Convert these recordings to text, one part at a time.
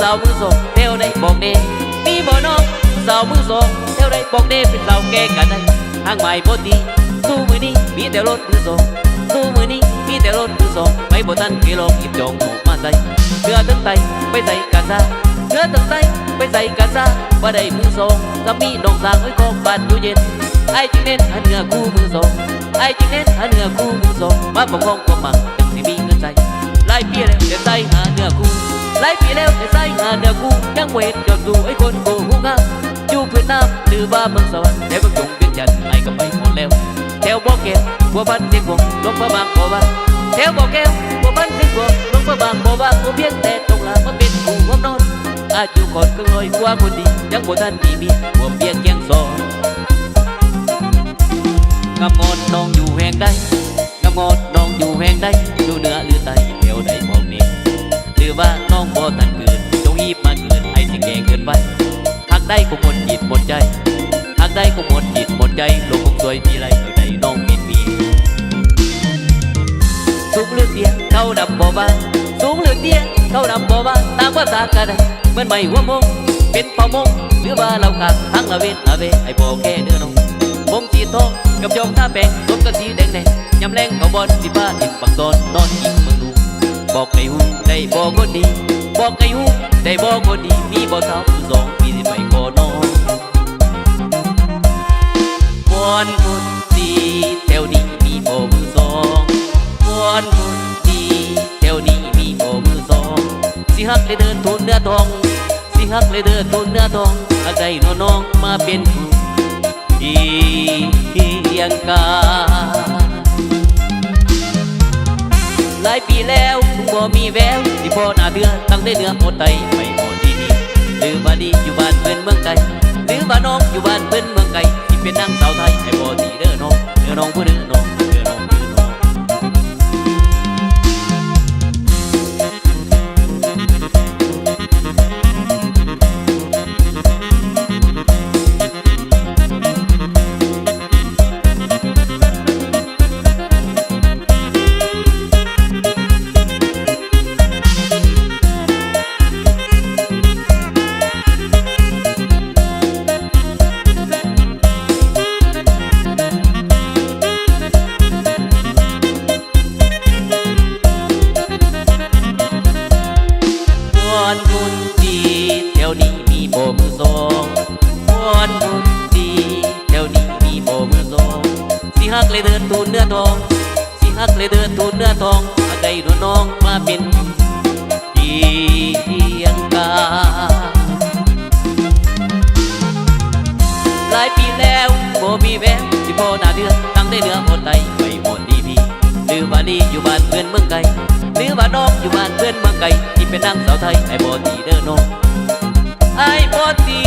สาวมือสองเที่ยวได้บอกเดมีบ่น้องสาวมือสองเที่ยวได้บอกเดเป็นสาวแก่กันได้ทางใหม่บ่ดีสู้มือนี้มีแต่รถมือสองสู้มือนี้มีแต่รถมือสองไปบ่ทันกี่ลองหยิบจองหมกมาใส่เสื้อตึงไตไปใส่กาซาเสื้อตึงไตไปใส่กาซาบ่ได้มือสองก็มีดอกสางไว้กองบานอยู่เย็นไอ้จึงเน้นหันเหงือคู่มือสองไอ้จึงเน้นหันเหงือคู่มือสองมาประคองความหมักจังสิมีเงินใส่ไล่เปี้ยแล้วเดี๋ยวใส่หาเหงือคู่ หลายปีแล้วแต่ใส่งานเดือกูยังเวทจอดดูไอ้คนโกหูงามอยู่เพื่อนน้ำหรือว่าเมืองสวรรค์แต่บางจงเวียนจันทร์ไอ้ก็ไปหมดแล้วแถวบ่อแก้วบัวพันเสียงกวงลงพระบางบ่อบ้านแถวบ่อแก้วบัวพันเสียงกวงลงพระบางบ่อบ้านกูเพียงแต่ตรงหลามาเป็นผู้หัวนอนอายุก่อนก็ลอยกว่าคนดียังบ่ทันมีมียบัวเพียงเกียงซอนกำมอนน้องอยู่แห่งใดกำมอนน้องอยู่แห่งใดดูเหนือหรือใต้แถวใด อกนี่หรือว่าน้องบ่ทันเกิดจงรีบมาเกิดไอ้สิแก่เกินไปหากได้คงหมดจิตหมดใจหากได้คงหมดจิตหมดใจโลกคงสวยทีไรเมื่อใดน้องเป็นมีสูงหรือเตี้ยเขาดำบ่บางสูงหรือเตี้ยเขาดำบ่บาตามภาษากะได้เหมือนไม่หัวมงเป็นป่ามงหรือว่าเราขาดทั้งละเวนละเวไอ้บ่แค่เนื้อน้องผมจีทองกับยองท่าแปงรถกระสีแดงแดงยำแรงเขาบอลสิบ้าติดปักตอนนอนยิงเมืองดู บอกไอ้หูได้บอกคนดี บอกไอ้หูได้บอกคนดี มีบ่สาวผู้สองมีสิไปขอนอนวอนคนดีแถวนี้มีบ่มือสองวอนคนดีแถวนี้มีบ่มือสองสิฮักเลยเดินทุนเนื้อทอง สิฮักเลยเดินทุนเนื้อทองหากได้น้องมาเป็นผู้เอียงกา หลายปีแล้วถึงบ่มีแววที่พ่อหน้าเดือตั้งได้เนื้อหมดไตไปหมดดีดีหรือว่าดีอยู่บ้านเพื่อนเมืองไกลหรือว่าน้องอยู่บ้านเพื่อนเมืองไกลที่เป็นนางสาวไทยให้บ่ดีเด้อน้องเด้อน้องผู้เด้อน้อง ฮักเลยเดินตูนเนื้อทองอาใจหนูน้องมาเป็นเพียงกาหลายปีแล้วบ่มีแววที่พ่อหน้าเดือนตั้งได้เนื้อหมดไตไปหมดดีพี่หรือว่าดีอยู่บ้านเพื่อนเมืองไกลหรือว่าน้องอยู่บ้านเพื่อนเมืองไกลที่เป็นนางสาวไทยไอ้บ่ดีเด้อน้องไอ้บ่ดี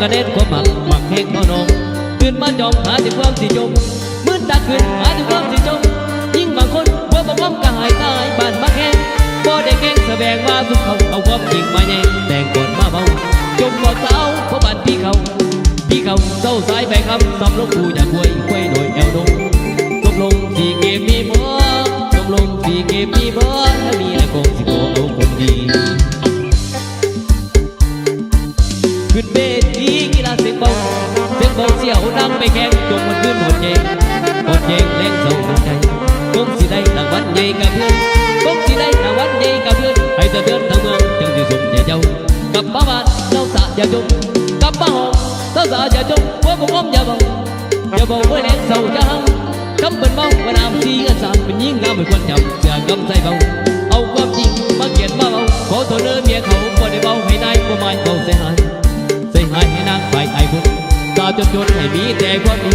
กระเด็นความหมักหมักแห้งน้องตื่นมาจอมหาที่ความสิจมมืดตาขึ้นหาที่ความสิจมยิ่งบางคนเมื่อประพร้อมก็หายตายบ้านมาแห้งบ่ได้แกล้งแสดงว่าสุขเขาเอาความจริงมาแย่งแต่งกดมาเบาจมบ่สาวเพราะบ้านพี่เขาพี่เขาเศร้าสายไปคำสำลงกูอยากควยควยหน่อยแอวดงตกลงสี่เกมมีบ่ตกลงสี่เกมมีบ่ถ้ามีแล้วคงสิขอเอาคนดีขึ้นเว ทีกีฬาเสียงเบาเสียงเบาเสียวดังไปแข่งจงมันขึ้นหดเยงหดเยงแรงเศร้าดวงใจคงสิได้รางวัลใหญ่กับเพื่อนคงสิได้รางวัลใหญ่กับเพื่อนให้เธอเดินทางเมืองจังสิสมใจเจ้ากลับมาบ้านเจ้าสาอย่าจมกลับมาห้องเจ้าสาอย่าจมว่าผมอ้อมอย่าเบาอย่าเบาไว้แรงเศร้าอย่าหังคำเป็นเบาว่าน้ำสีอันสามเป็นยิ่งงามไม่ควรจำเสียกำใส่เบาเอาความจริงมาเขียนมาเบาขอโทษเด้อเมียเขาบ่ได้เบาให้นายบ่หมายเบาเสียหาย ใส่ให้ให้นางไปไอ้บุญซาจนจนให้มีแต่ความดี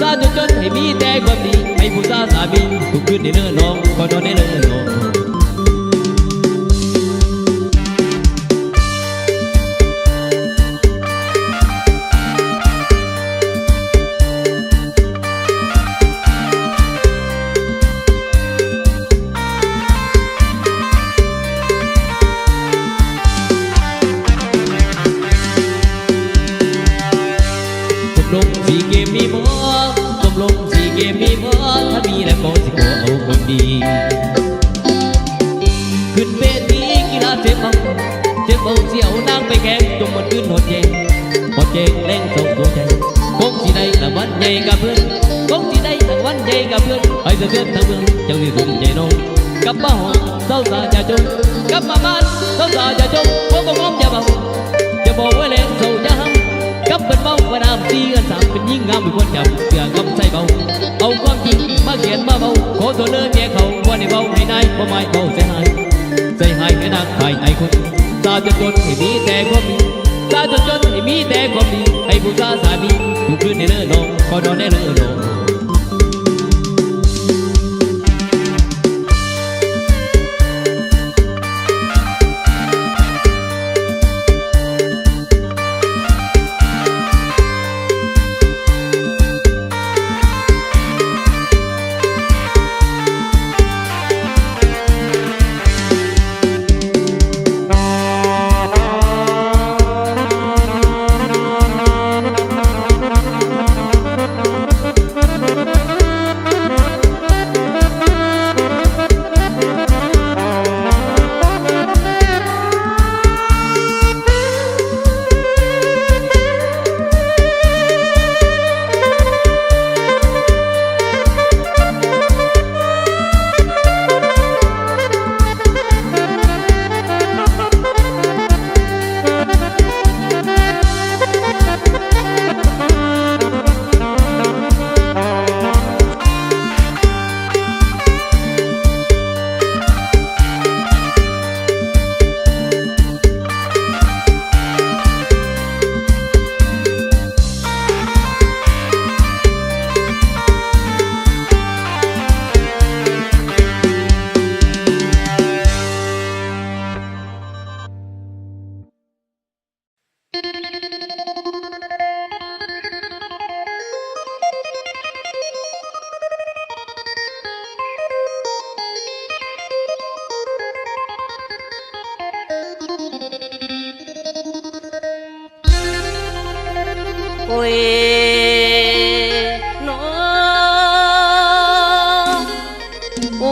ซาจนจนให้มีแต่ความดีให้ผู้ซาสามีทุกคืนในเนื้อน้องก็นอนในเนื้อน้อง ใจคงสิได้รางวัลใหญ่กับเพื่อนคงสิได้รางวัลใหญ่กับเพื่อนให้เสด็จทางเมืองจังสิสมใจน้องกลับมาห้องเศร้าสาอย่าจมกลับมาบ้านเศร้าสาอย่าจมพวกบ่งอมอย่าเบาอย่าบอกว่าแรงเศร้าอย่าหังกลับเป็นเบาว่าน้ำสีกันสามเป็นยิ่งงามไม่ควรจำเสือกำใส่เบาเอาความจริงมาเขียนมาเบาขอโทษเด้อเมียเขาว่าในเบาให้นายบ่หมายเบาเสียหายใจให้แค่นางไฟไอ้คนตาจนจนให้มีแต่ความดี ตาจนจนให้มีแต่ความดีให้ผู้ชายสามีทุกคืนในเรื่อน้องก็นอนในเรื่อน้อง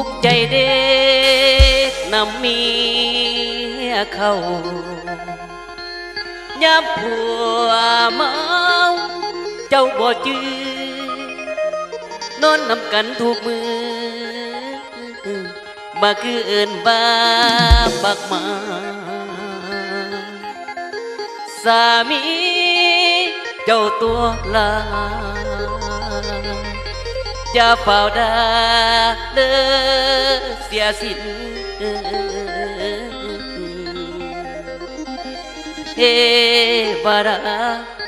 กใจเด็กนำเมียเข้ายามผัวเมาเจ้าบ่จื้อนอนนำกันทุกมือมาคือเอินบ้าบักมาสามีเจ้าตัวลา อย่าเฝ้าดาเด้อเสียสินเฮบารา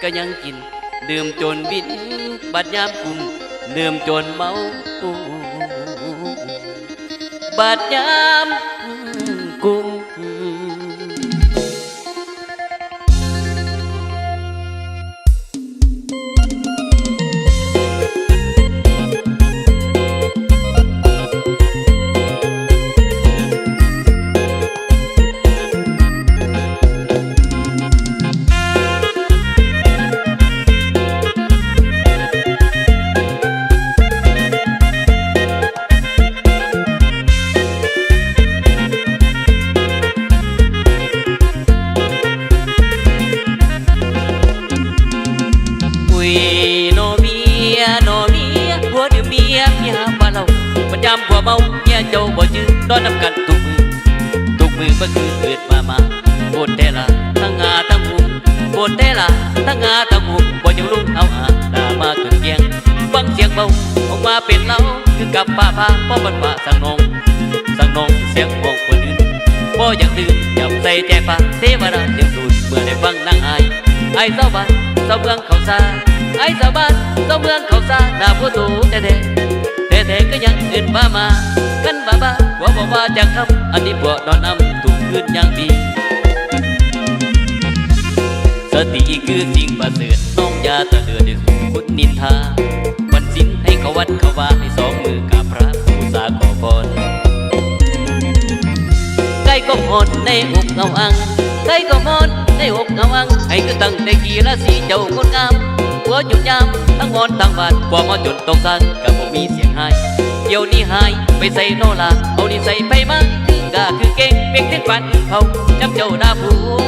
ก็ยังกิน ดื่มจนบิน บัดยามกุมดื่มจนเมาบัดยาม มาเป็นเล่าคือกับป้าพาพ่อบันว่าสังนงสังนงเสียงของคนอื่นบ่อยากตื่นจับใส่ใจฟ้าเทวดายังสูดเมื่อได้ฟังนางอายไอ้เจ้าบ้านเจ้าเมืองเขาซาไอ้เจ้าบ้านเจ้าเมืองเขาซาหน้าผู้ตูแท้ๆแต่แต่ก็ยังอื่นมามากันบ้าบ้าหัวบอกว่าจะคำอันนี้พวกนอนนำถูกคืนย่างดีสติคือสิ่งประเสริฐน้องยาตะเลือดในสู่คุณนินทา เขาวัดเขาว่าให้สองมือกับพระผู้สาขอพรใกล้ก็หมดในอกเงาอังใกล้ก็หมดในอกเงาอัง ให้คือตั้งแต่กี่ละสีเจ้าคนงามหัวจุดยามทั้งมอนทั้งบานกว่ามาจนตกสันกับบ่มีเสียงหายเดี๋ยวนี้หายไปใส่โนลาเอานี่ใส่ไปมาคือกาคือเก่งเปียกเส้นฟันเขาจับเจ้าหน้าผัว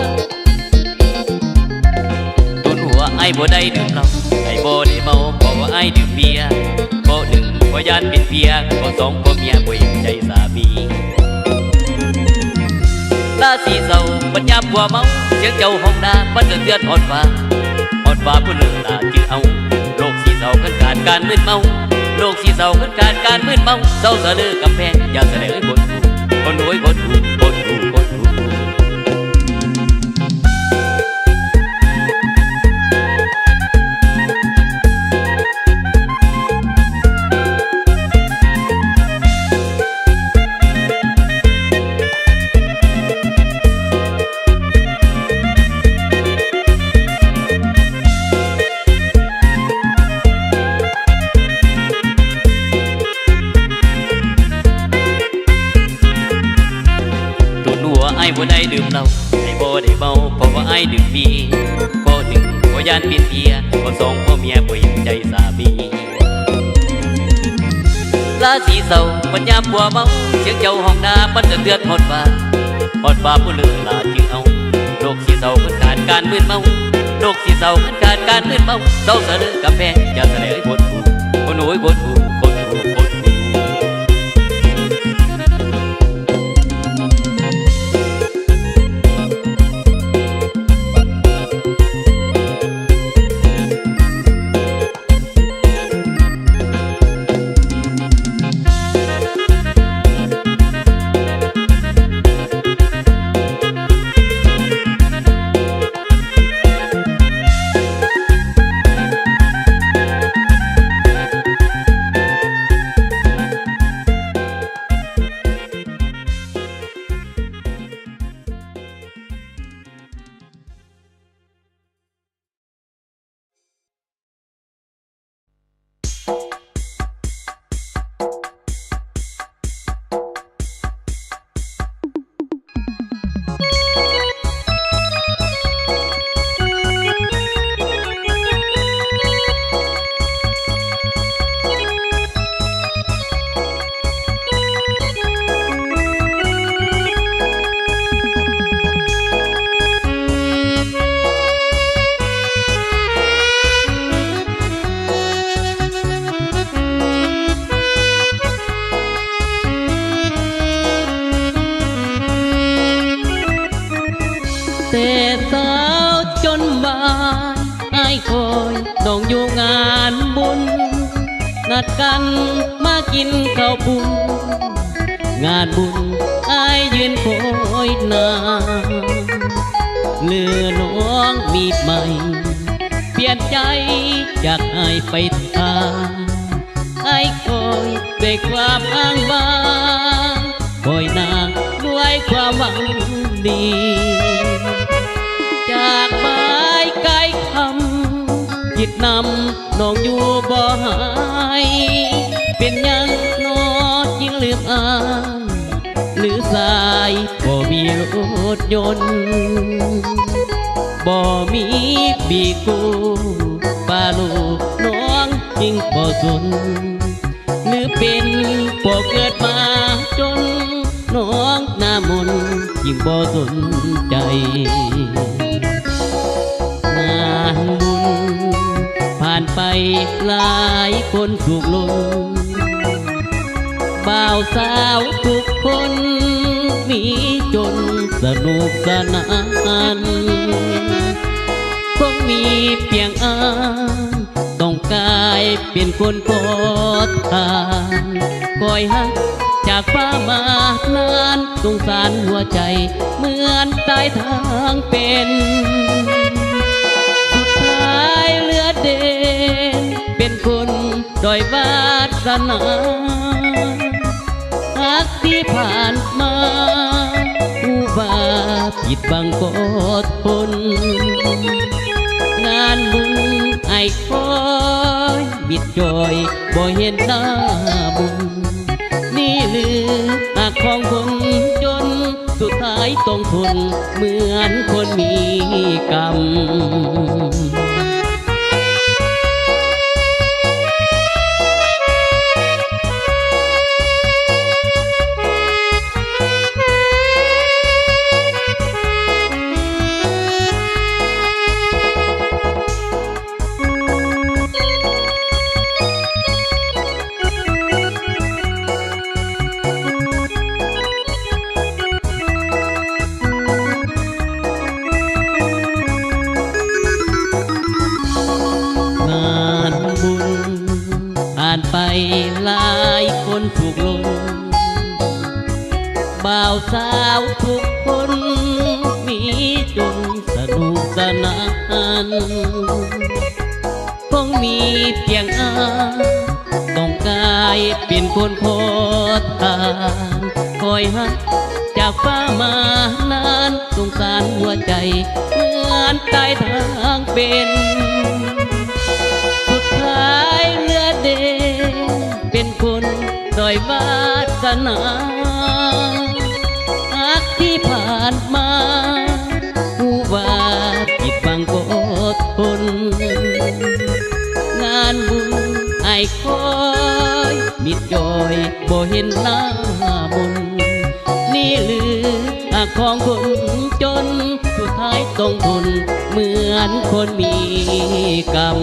ตุนหัวไอ้บ่ได้ดื่มเหล้า บ่ได้เมาเพราะว่าไอ้ดื่มเบียร์บ่หนึ่งบ่ยานเป็นเบียร์บ่สองบ่เมียบ่เห็นใจสามีลาสีเศร้าปัญญามกว่าเมาเสียงเจ้าห้องดาปันเดือดเดือดหอดฟ้าหอดฟ้าผู้เลือลาจือเอาโลกสีเศร้าขึ้นการการมืดเมาโลกสีเศร้าขึ้นการการมืดเมาเศร้าสะลือกำแพงอย่าแสดงให้บนถูคนรวยคนถูคนาะว่าไอ้ดื่มเบียร์ข้อหนึ่งบ่ยานเป็นเบียร์ข้อสองพ่อเมียบ่เห็นใจสามีลาสีเศร้าปัญญามบัวเมาเสียงเจ้าห้องนาปันจะเตือนหอดฟ้าหอดฟ้าผู้เลือลาจึงเอาโลกสีเศร้าขึ้นการการมืดเมาโลกสีเศร้าขึ้นการการมืดเมาเศร้าเสะลือกำแพงอย่าแสดงให้คนถูคนโอยคนถู อ้ายต้องอยู่งานบุญ นัดกันมากินข้าวปุ้นงานบุญไอ้ายยืนคอยนานเหลือน้องมีใหม่ เปลี่ยนใจจากไอ้ายไปทางไอ้ายคอยด้วยความอ้างว้างคอยนางด้วยความหวังดีำจิตนำน้องอยู่บ่หายเป็นยังนอยิ่งลืมอ้างหรือสายบ่มีรถยนต์บ่มีปีกูป้าลูกน้องยิ่งบ่สนหรือเป็นพวกเกิดมาจนน้องหน้ามนยิ่งบ่สนใจ หลายคนถูกลงบ่าวสาวทุกคนมีจนสนุกสนานคงมีเพียงอายต้องกลายเป็นคนกอดทานคอยหักจากฟ้ามานานสงสารหัวใจ เหมือนตายทางเป็น คนด้อยวาสนาหักที่ผ่านมาผู้บาผิดบังกดทนงานบุญไอ้คอยบิดจอยบ่เห็นหน้าบุญ นี่หรือหากของคนจนสุดท้ายต้องทนเหมือนคนมีกรรม นุกสนคงมีเพียงอาต้องกายเป็นคนโคตรทานคอยหักจากฟ้ามานานสงสารหัวใจ เหมือนตายทางเป็น สุดท้ายเลือเดงเป็นคนดอยวาสนาานบุญไอ้คอยมิดจอยบ่เห็นหน้าบุญนี่หรือของคนจน สุดท้ายต้องทนเหมือนคนมีกรรม